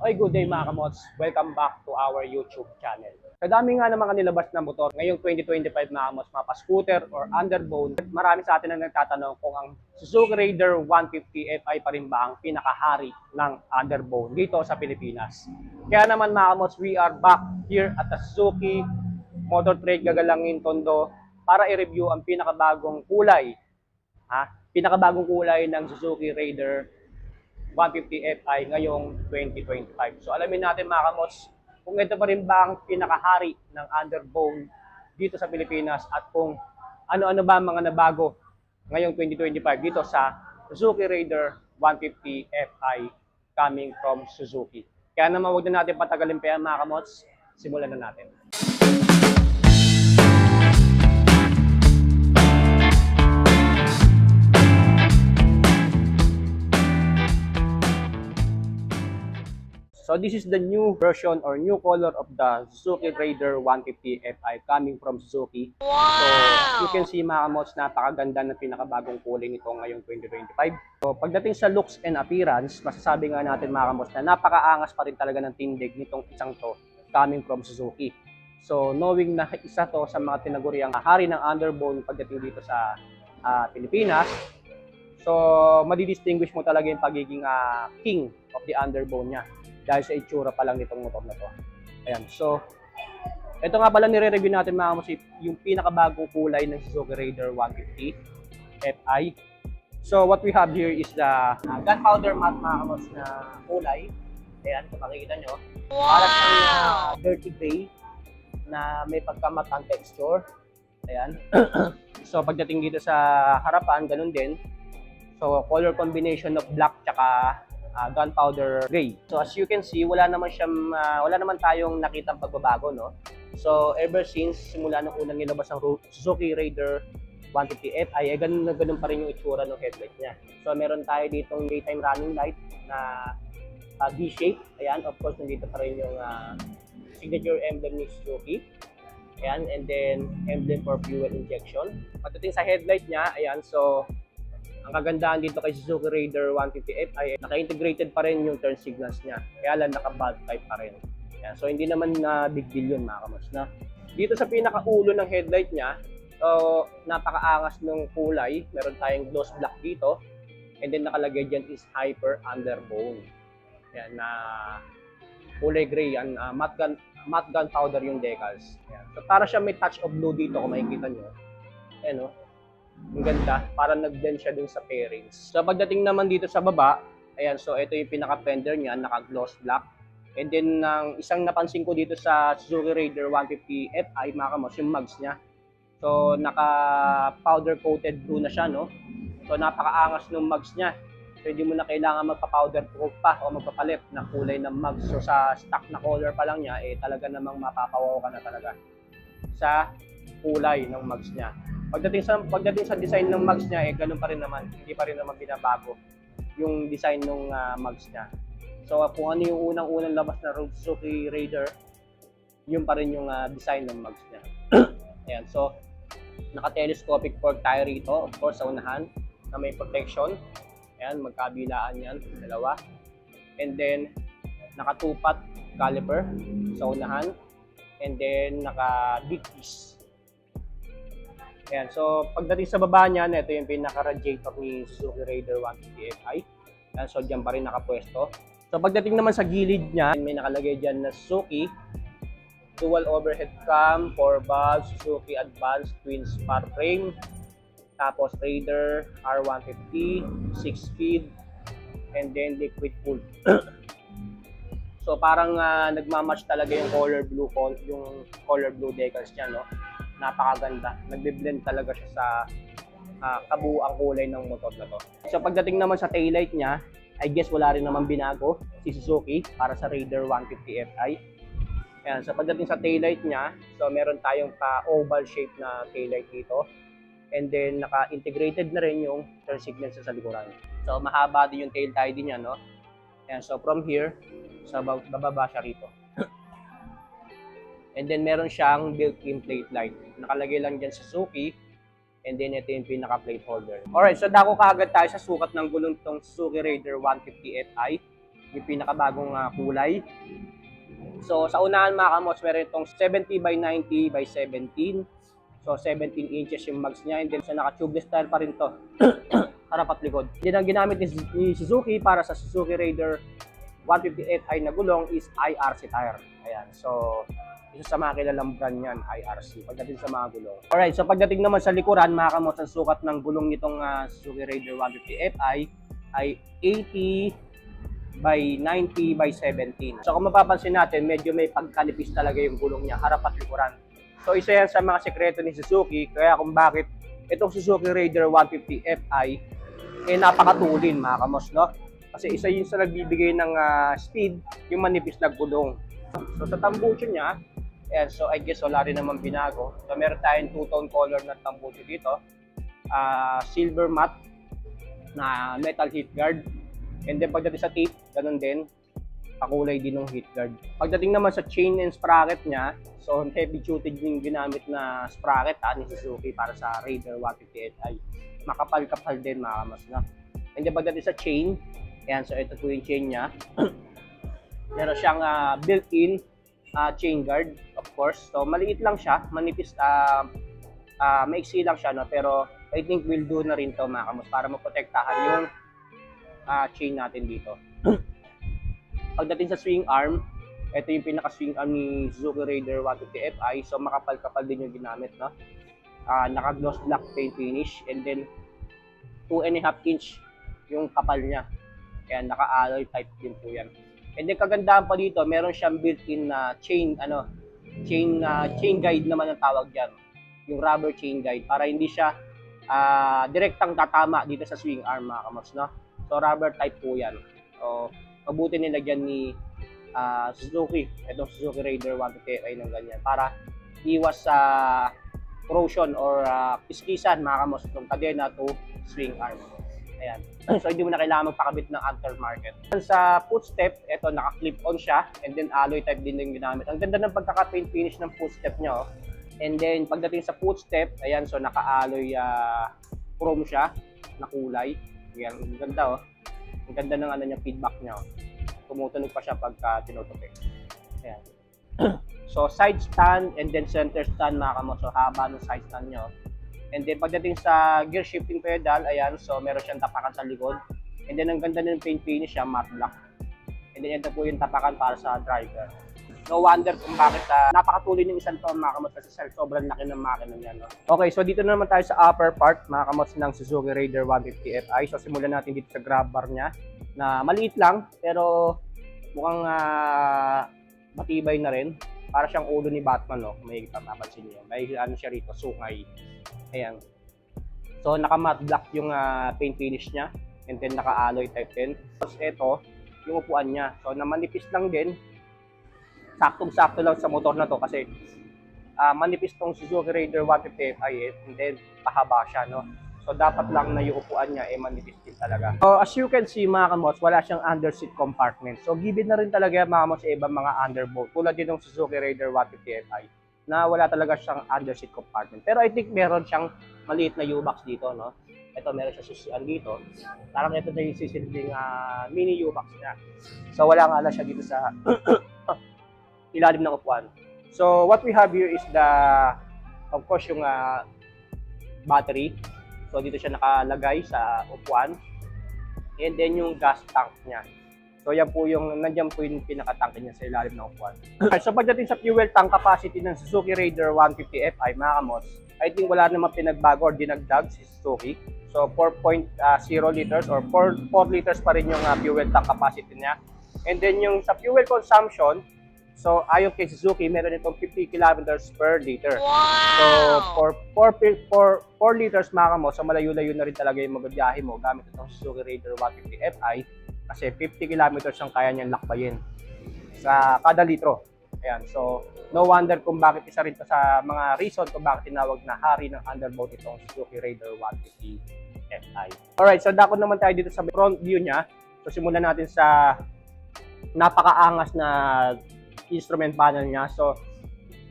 Oy, good day mga kamots. Welcome back to our YouTube channel. Kadami nga naman kanilabas na motor ngayong 2025 mga kamots, mga pa-scooter or underbone. Marami sa atin ang nagtatanong kung ang Suzuki Raider 150 Fi pa rin ba ang pinakahari ng underbone dito sa Pilipinas. Kaya naman mga kamots, we are back here at the Suzuki Motor Trade Gagalangin Tondo para i-review ang pinakabagong kulay ha? Pinakabagong kulay ng Suzuki Raider 150 Fi ngayong 2025. So alamin natin mga kamos kung ito pa rin ba ang pinakahari ng underbone dito sa Pilipinas at kung ano-ano ba ang mga nabago ngayong 2025 dito sa Suzuki Raider 150 Fi coming from Suzuki. Kaya naman huwag na natin patagalin pa yan mga kamots. Simulan na natin. So this is the new version or new color of the Suzuki Raider 150 Fi coming from Suzuki. So as you can see mga kamots, napakaganda ng pinakabagong kulay nito ngayong 2025. So pagdating sa looks and appearance, masasabi nga natin mga kamots na napakaangas pa rin talaga ng tindig nitong isang to coming from Suzuki. So knowing na isa to sa mga tinaguriang hari ng underbone pagdating dito sa ah, Pilipinas, So, madidistinguish mo talaga yung pagiging ah, king of the underbone niya dahil sa itsura pa lang nitong motor na to. Ayan. So, ito nga pala nire-review natin mga musip, yung pinakabagong kulay ng Suzuki Raider 150 Fi. So, what we have here is the ah, gunpowder matte mga kamos na kulay. Ayan, kung makikita nyo. Para siyang ah, dirty gray na may pagkamat ang texture. Ayan. so, pagdating dito sa harapan, ganun din. So, color combination of black tsaka ah, gunpowder gray. So, as you can see, wala naman siyang, ah, wala naman tayong nakitang pagbabago, no? So, ever since simula nung unang nilabas ang Suzuki Raider 150 Fi, eh, ganun na ganun pa rin yung itsura ng headlight niya. So, meron tayo ditong daytime running light na ah, V-shape. Ayan, of course, nandito pa rin yung ah, signature emblem ni Suzuki. Ayan, and then emblem for fuel injection. Pagdating sa headlight niya, ayan, so ang kagandahan dito kay Suzuki Raider 150 Fi, naka-integrated pa rin yung turn signals niya. Kaya lang naka-bulb type pa rin. Yan. So hindi naman na big deal yun mga kamos na. Dito sa pinakaulo ng headlight niya, so napakaangas ng kulay. Meron tayong gloss black dito. And then nakalagay dyan is hyper underbone. Yan na kulay gray yan, uh, matte gun matte gun powder yung decals. Yan. So para siya may touch of blue dito kung makikita nyo. Ayan oh. Ang ganda, parang nag-blend siya dun sa pairings. So pagdating naman dito sa baba, ayan, so ito yung pinaka-fender niya, naka-gloss black. And then, ang isang napansin ko dito sa Suzuki Raider 150 Fi, mga kamos, yung mugs niya. So, naka-powder coated blue na siya, no? So, napakaangas ng mugs niya. So, hindi mo na kailangan magpa-powder coat pa o magpapalit na kulay ng mugs. So, sa stock na color pa lang niya, eh, talaga namang mapapawaw ka na talaga sa kulay ng mugs niya. Pagdating sa pagdating sa design ng mugs niya, eh ganun pa rin naman, hindi pa rin naman binabago yung design ng ah, mugs niya. So kung ano yung unang-unang labas na Suzuki Raider, yun pa rin yung ah, design ng mugs niya. Ayan, so naka-telescopic fork tayo rito, of course sa unahan na may protection. Ayan, magkabilaan yan, dalawa. And then nakatupat caliper sa unahan. And then naka big piece Ayan, so pagdating sa baba niyan, ito yung pinaka-radiator ni Suzuki Raider 150 Fi. Ayan, so diyan pa rin nakapwesto. So pagdating naman sa gilid niya, may nakalagay diyan na Suzuki dual overhead cam, 4 valves, Suzuki Advanced Twin Spar Frame, tapos Raider R150, 6 speed, and then liquid cooled. so parang uh, nagmamatch talaga yung color blue yung color blue decals niya, no? Napakaganda. Nagbe-blend talaga siya sa uh, kabuang kulay ng motor na to. So pagdating naman sa taillight niya, I guess wala rin naman binago si Suzuki para sa Raider 150 Fi. Ayan, so pagdating sa taillight niya, so meron tayong pa-oval shape na taillight dito. And then naka-integrated na rin yung turn signals sa likuran. So mahaba din yung tail tie din niya, no? Ayan, so from here, sa so bababa siya rito. And then meron siyang built-in plate light. Nakalagay lang dyan sa Suzuki. And then ito yung pinaka-plate holder. Alright, so dako kaagad tayo sa sukat ng gulong tong Suzuki Raider 150 Fi. yung pinakabagong ah, kulay. So, sa unahan mga kamots, meron itong 70 by 90 by 17. So, 17 inches yung mags niya. And then, sa naka-tubeless style pa rin to. Harap at likod. Then, ang ginamit ni, Suzuki para sa Suzuki Raider 158i na gulong is IRC tire. Ayan. So, isa sa mga kilalang brand yan, IRC. Pagdating sa mga gulong. Alright, so pagdating naman sa likuran, mga kamots, ang sukat ng gulong nitong ah, Suzuki Raider 150fi ay 80 by 90 by 17. So kung mapapansin natin, medyo may pagkalipis talaga yung gulong niya, harap at likuran. So isa yan sa mga sekreto ni Suzuki, kaya kung bakit itong Suzuki Raider 150fi eh napakatulin mga kamos, no? Kasi isa yun sa nagbibigay ng ah, speed, yung manipis na gulong. So sa tambucho niya, ayan, so I guess wala rin naman binago. So meron tayong two-tone color na tambucho dito. Ah, silver matte na metal heat guard. And then pagdating sa tape, ganun din. Pakulay din ng heat guard. Pagdating naman sa chain and sprocket niya, so heavy duty din ginamit na sprocket ha, ni Suzuki para sa Raider 158i. Makapal-kapal din mga kamas na. And then pagdating sa chain, ayan, so ito po yung chain niya. Meron siyang ah, built-in ah, chain guard, of course. So maliit lang siya, manipis, ah ah, maiksi lang siya, no? pero I think will do na rin to mga kamos para maprotektahan yung ah, chain natin dito. Pagdating sa swing arm, ito yung pinaka-swing arm ni Suzuki Raider 150Fi. So makapal-kapal din yung ginamit, no? Ah, naka-gloss black paint finish and then 2 and a half inch yung kapal niya. Kaya naka-alloy type din po yan. And then kagandahan pa dito, meron siyang built-in na chain ano, chain na chain guide naman ang tawag diyan. Yung rubber chain guide para hindi siya ah direktang tatama dito sa swing arm mga kamos, no? So rubber type po 'yan. So mabuti nilagyan ni ah, Suzuki, itong Suzuki Raider 150 ay ng ganyan para iwas sa corrosion or uh, piskisan mga kamos ng kadena to swing arm. Ayan. So hindi mo na kailangan magpakabit ng aftermarket. Sa footstep, ito naka-clip on siya and then alloy type din yung ginamit. Ang ganda ng pagkaka-paint finish ng footstep niya. Oh. And then pagdating sa footstep, ayan so naka-alloy ah, chrome siya na kulay. Ayan, ang ganda oh. Ang ganda ng ano niya feedback niya. Oh. Tumutunog pa siya pagka tinutupi. Ayan. so side stand and then center stand mga kamo. So haba ng side stand niya. oh. And then pagdating sa gear shifting pedal, ayan, so meron siyang tapakan sa likod. And then ang ganda ng paint finish siya, matte black. And then ito po yung tapakan para sa driver. No wonder kung bakit uh, napakatuloy ng isang taon mga kamos kasi sir, sobrang laki ng makina niya. No? Okay, so dito na naman tayo sa upper part mga kamos ng Suzuki Raider 150 Fi. So simulan natin dito sa grab bar niya na maliit lang pero mukhang ah, matibay na rin. Para siyang ulo ni Batman, no? May mapapansin niyo. May ano siya rito, sungay. Ayan. So, naka-matte black yung ah, paint finish niya. And then, naka-alloy type din. Tapos, ito, yung upuan niya. So, namanipis lang din. Saktong-sakto lang sa motor na to kasi ah, manipis tong Suzuki Raider 150 Fi eh. And then, pahaba siya, no? So, dapat lang na yung upuan niya eh manipis talaga. So, as you can see mga kamos, wala siyang underseat compartment. So, given na rin talaga mga kamos sa ibang mga underboat. Tulad din ng Suzuki Raider 150 Fi na wala talaga siyang underseat compartment. Pero I think meron siyang maliit na U-box dito, no? Ito, meron siya susian dito. Parang ito na yung sisilbing ah, mini U-box niya. So, wala nga lang siya dito sa ilalim ng upuan. So, what we have here is the, of course, yung ah, battery. So, dito siya nakalagay sa upuan. And then, yung gas tank niya. So, yan po yung, nandiyan po yung pinaka-tank niya sa ilalim ng upuan. so, pagdating sa fuel tank capacity ng Suzuki Raider 150 Fi, mga kamos, I think wala namang pinagbago or dinagdag si Suzuki. So, 4.0 liters or 4, 4 liters pa rin yung ah, fuel tank capacity niya. And then, yung sa fuel consumption, so, ayon kay Suzuki, meron itong 50 kilometers per liter. So, for 4, 4, 4 liters mga kamo, so malayo-layo na rin talaga yung magabiyahe mo gamit itong Suzuki Raider 150 Fi kasi 50 kilometers ang kaya niyang lakbayin sa kada litro. Ayan, so no wonder kung bakit isa rin to sa mga reason kung bakit tinawag na hari ng underboat itong Suzuki Raider 150 Fi. Alright, so dako naman tayo dito sa front view niya. So simulan natin sa napakaangas na instrument panel niya. So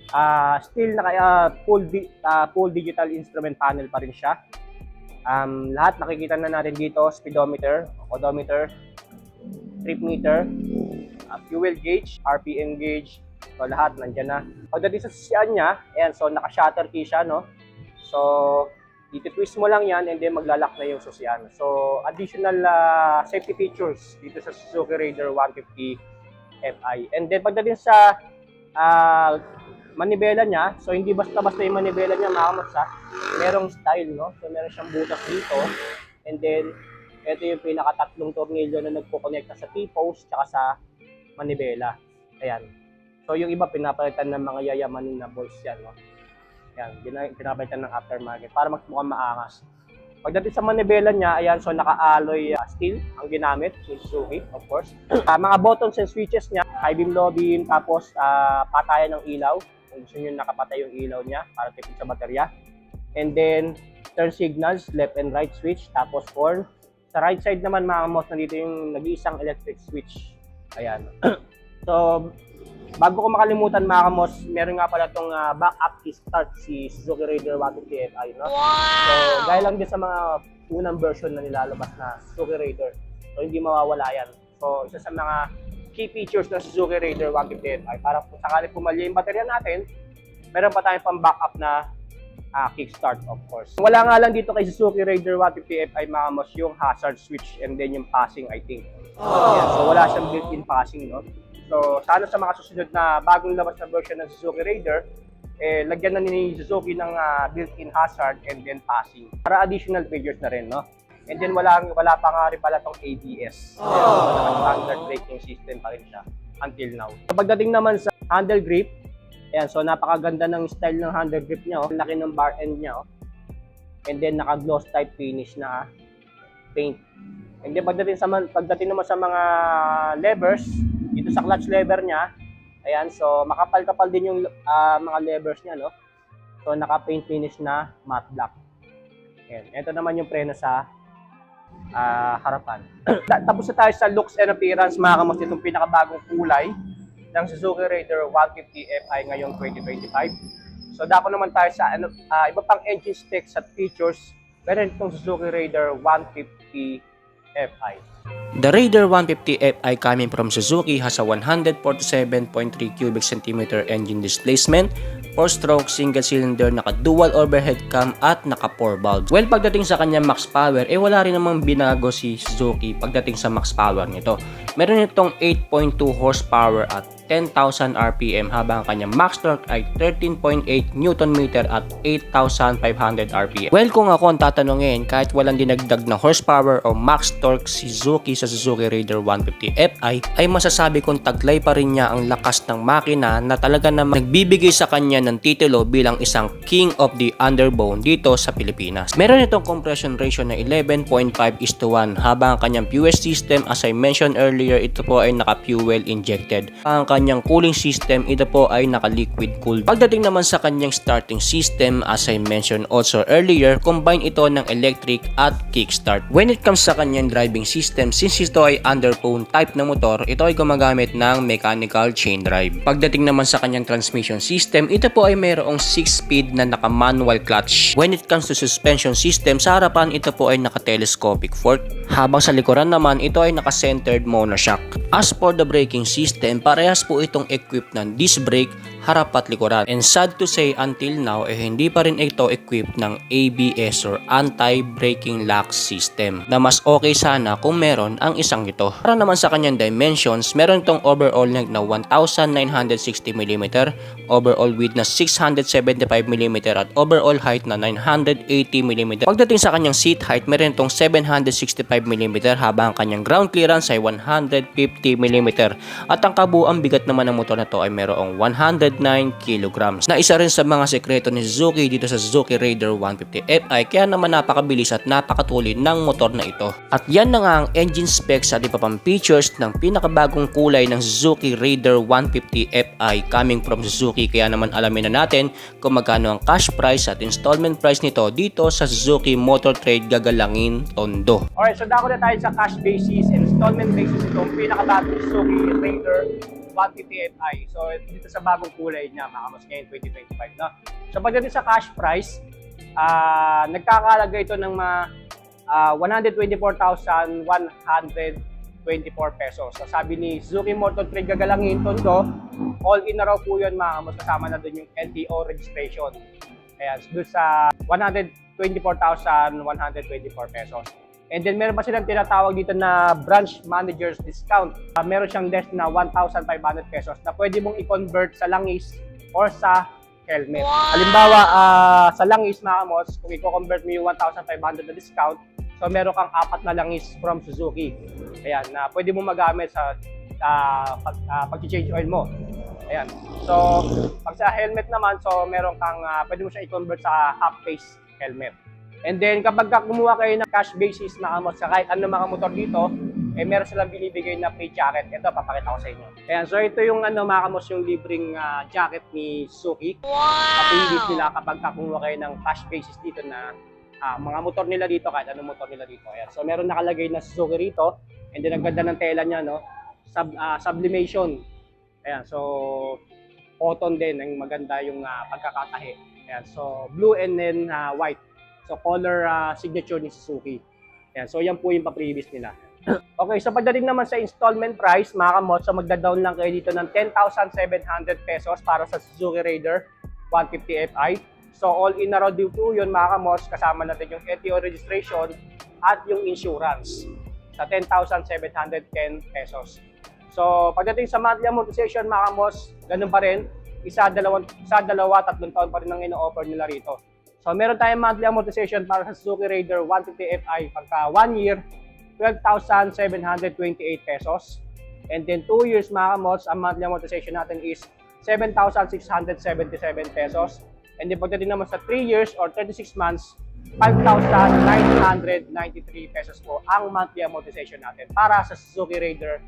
ah still naka ah, full di, ah, full digital instrument panel pa rin siya. Um, lahat nakikita na natin dito, speedometer, odometer, trip meter, uh, fuel gauge, RPM gauge, so lahat nandyan na. Pagdating sa sasyan niya, ayan, so naka-shutter key siya, no? So, dito-twist mo lang yan and then maglalak na yung susyan. So, additional uh, safety features dito sa Suzuki Raider 150 Fi. And then pagdating sa ah, manibela niya, so hindi basta-basta yung manibela niya makamas ha. Merong style, no? So, meron siyang butas dito. And then, ito yung pinakatatlong tornilyo na nagpo-connect sa T-post tsaka sa manibela. Ayan. So, yung iba pinapalitan ng mga yayamanin na balls yan, no? Yan, gina- pinapalitan ng aftermarket para mas mukhang maangas. Pagdating sa manibela niya, ayan, so naka-alloy uh, steel ang ginamit, Suzuki, of course. Ah, mga buttons and switches niya, high beam, low beam, tapos ah, patayan ng ilaw. Kung gusto niyo nakapatay yung ilaw niya para tipid sa baterya. And then, turn signals, left and right switch, tapos horn. Sa right side naman, mga kamos, nandito yung nag-iisang electric switch. Ayan. so, bago ko makalimutan mga kamos, meron nga pala itong uh, backup key start si Suzuki Raider 150 Fi. No? So, gaya lang din sa mga unang version na nilalabas na Suzuki Raider. So, hindi mawawala yan. So, isa sa mga key features ng Suzuki Raider 150 Fi. Para kung sakali pumalya yung baterya natin, meron pa tayong pang backup na ah, kickstart of course. Wala nga lang dito kay Suzuki Raider 150 Fi mga mas yung hazard switch and then yung passing I think. Ayan, so wala siyang built-in passing, no? So sana sa mga susunod na bagong labas na version ng Suzuki Raider, eh, lagyan na ni Suzuki ng ah, built-in hazard and then passing. Para additional features na rin, no? And then wala, wala pa nga rin pala tong ABS. Ayan, so, standard braking system pa rin siya until now. So, pagdating naman sa handle grip, Ayan, so napakaganda ng style ng handle grip niya, oh. Laki ng bar end niya, oh. And then naka-gloss type finish na paint. And then pagdating sa pagdating naman sa mga levers, dito sa clutch lever niya, ayan, so makapal-kapal din yung ah, mga levers niya, no? So naka-paint finish na matte black. Ayan, ito naman yung preno sa ah, harapan. Ta- Tapos na tayo sa looks and appearance, mga kamos, itong pinakabagong kulay ng Suzuki Raider 150 Fi ngayong 2025. So dako naman tayo sa ano, ah, iba pang engine specs at features. Meron itong Suzuki Raider 150 Fi. The Raider 150 Fi coming from Suzuki has a 147.3 cubic centimeter engine displacement, 4-stroke single cylinder, naka dual overhead cam at naka 4 valves. Well, pagdating sa kanyang max power, eh wala rin namang binago si Suzuki pagdating sa max power nito. Meron itong 8.2 horsepower at 10,000 RPM habang ang kanyang max torque ay 13.8 Newton meter at 8,500 RPM. Well, kung ako ang tatanungin, kahit walang dinagdag na horsepower o max torque si Suzuki sa Suzuki Raider 150 Fi, ay masasabi kong taglay pa rin niya ang lakas ng makina na talaga naman nagbibigay sa kanya ng titulo bilang isang King of the Underbone dito sa Pilipinas. Meron itong compression ratio na 11.5 is to 1 habang ang kanyang fuel system as I mentioned earlier ito po ay naka-fuel injected. Ang kanyang cooling system ito po ay naka-liquid cooled. Pagdating naman sa kanyang starting system as I mentioned also earlier, combine ito ng electric at kickstart. When it comes sa kanyang driving system, since ito ay underbone type na motor, ito ay gumagamit ng mechanical chain drive. Pagdating naman sa kanyang transmission system, ito po ay mayroong 6-speed na naka-manual clutch. When it comes to suspension system, sa harapan ito po ay naka-telescopic fork, habang sa likuran naman ito ay naka-centered monoshock. As for the braking system, parehas po itong equipped ng disc brake, harap at likuran. And sad to say, until now, eh hindi pa rin ito equipped ng ABS or Anti-Braking Lock System na mas okay sana kung meron ang isang ito. Para naman sa kanyang dimensions, meron itong overall length na 1,960mm, overall width na 675mm at overall height na 980mm. Pagdating sa kanyang seat height, meron itong 765mm habang ang kanyang ground clearance ay 150mm at ang kabuang bigat naman ng motor na to ay mayroong 109 kg na isa rin sa mga sekreto ni Suzuki dito sa Suzuki Raider 150 Fi kaya naman napakabilis at napakatuloy ng motor na ito. At yan na nga ang engine specs at iba pang features ng pinakabagong kulay ng Suzuki Raider 150 Fi coming from Suzuki kaya naman alamin na natin kung magkano ang cash price at installment price nito dito sa Suzuki Motor Trade Gagalangin Tondo. Alright, so dako na tayo sa cash basis installment basis itong pinakabagong Suzuki Raider 150 Fi. So dito sa bagong kulay niya, makamas ngayon 2025 na. So pagdating sa cash price, ah nagkakalaga ito ng mga ah, 124,120 pesos. So sabi ni Suzuki Motor Trade Gagalangin Tondo, all in na raw po yun mga kasama na doon yung LTO registration. Ayan, doon sa 124,124 pesos. And then meron pa silang tinatawag dito na branch manager's discount. Uh, meron siyang less na 1,500 pesos na pwede mong i-convert sa langis or sa helmet. Halimbawa, ah, sa langis mga kamos, kung i-convert mo yung 1,500 na discount, so meron kang apat na langis from Suzuki. Ayan, na pwede mo magamit sa ah, pag, ah, pag-change oil mo. Ayan. So, pag sa helmet naman, so meron kang, ah, pwede mo siya i-convert sa half-face helmet. And then, kapag ka kumuha kayo ng cash basis na kamos sa kahit ano mga motor dito, eh meron silang binibigay na free jacket. Ito, papakita ko sa inyo. Ayan, so ito yung ano mga kamos yung libreng ah, jacket ni Suzuki. Wow! nila kapag ka kumuha kayo ng cash basis dito na ah, mga motor nila dito, kahit anong motor nila dito. Ayan. So meron nakalagay na Suzuki rito. And then ang ganda ng tela niya, no? Sub, ah, sublimation. Ayan, so cotton din, ang maganda yung ah, pagkakatahi. Ayan, so blue and then ah, white. So color ah, signature ni Suzuki. Ayan, so yan po yung pa-previous nila. okay, so pagdating naman sa installment price, mga kamot, so magda-down lang kayo dito ng 10,700 pesos para sa Suzuki Raider 150 Fi. So all in na raw din po yun mga kamos, kasama natin yung LTO registration at yung insurance sa 10,710 pesos. So pagdating sa monthly amortization mga kamos, ganun pa rin. Isa, dalawang, isa, dalawa, tatlong taon pa rin ang ino-offer nila rito. So meron tayong monthly amortization para sa Suzuki Raider 150 Fi pagka 1 year, 12,728 pesos. And then 2 years mga kamos, ang monthly amortization natin is 7,677 pesos. And then pagdating naman sa 3 years or 36 months, 5,993 pesos po ang monthly amortization natin para sa Suzuki Raider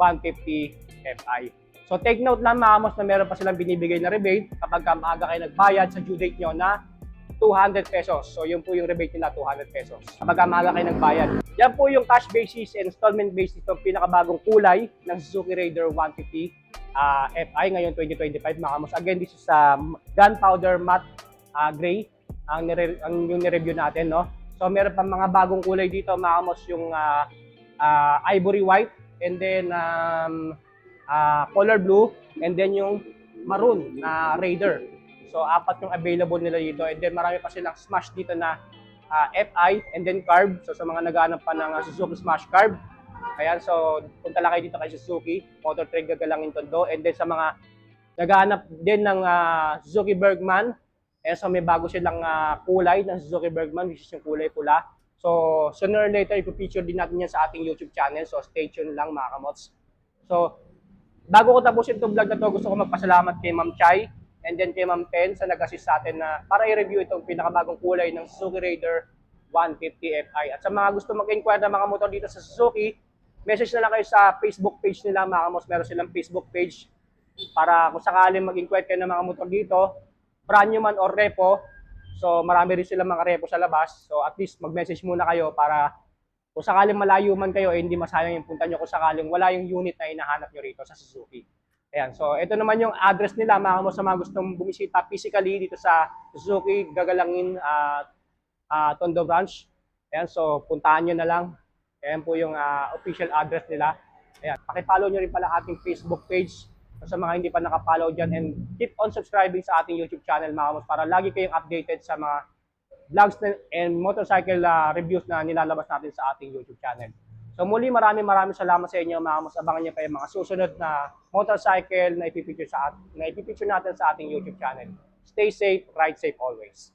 150 Fi. So take note lang mga kamos na meron pa silang binibigay na rebate kapag ka maaga kayo nagbayad sa due date nyo na 200 pesos. So yun po yung rebate nila, 200 pesos. Kapag ka maaga kayo nagbayad. Yan po yung cash basis and installment basis itong pinakabagong kulay ng Suzuki Raider 150 ah, FI ngayon 2025 mga kamos. Again, this is sa gunpowder matte ah, gray ang, nire- ang yung nireview natin, no? So meron pa mga bagong kulay dito mga kamos yung ah, ah, ivory white and then um, ah, color blue and then yung maroon na Raider. So apat yung available nila dito and then marami pa silang smash dito na ah, FI and then carb. So sa mga naghahanap pa ng ah, Suzuki Smash Carb, ayan so punta lang kayo dito kay Suzuki, Motor Trade Gagalangin Tondo and then sa mga naghahanap din ng ah, Suzuki Bergman, eh so may bago silang ah, kulay ng Suzuki Bergman which is yung kulay pula. So sooner or later ipo-feature din natin yan sa ating YouTube channel. So stay tuned lang mga kamots. So bago ko tapusin itong vlog na to, gusto ko magpasalamat kay Ma'am Chai and then kay Ma'am Pen sa nag-assist sa atin na para i-review itong pinakabagong kulay ng Suzuki Raider 150 Fi. At sa mga gusto mag-inquire ng mga motor dito sa Suzuki, message na lang kayo sa Facebook page nila mga kamos. Meron silang Facebook page para kung sakaling mag-inquire kayo ng mga motor dito, brand new man or repo, so marami rin silang mga repo sa labas. So at least mag-message muna kayo para kung sakaling malayo man kayo, eh, hindi masayang yung punta nyo kung sakaling wala yung unit na hinahanap nyo rito sa Suzuki. Ayan, so ito naman yung address nila mga kamo sa mga gustong bumisita physically dito sa Suzuki Gagalangin ah ah, Tondo Branch. Ayan, so puntahan nyo na lang. Ayan po yung ah, official address nila. Ayan, pakipollow nyo rin pala ating Facebook page So, sa mga hindi pa nakapollow dyan and keep on subscribing sa ating YouTube channel mga kamos para lagi kayong updated sa mga vlogs and motorcycle ah, reviews na nilalabas natin sa ating YouTube channel. So muli maraming maraming salamat sa inyo mga kamos. Abangan niyo pa yung mga susunod na motorcycle na ipipicture sa at na ipipicture natin sa ating YouTube channel. Stay safe, ride safe always.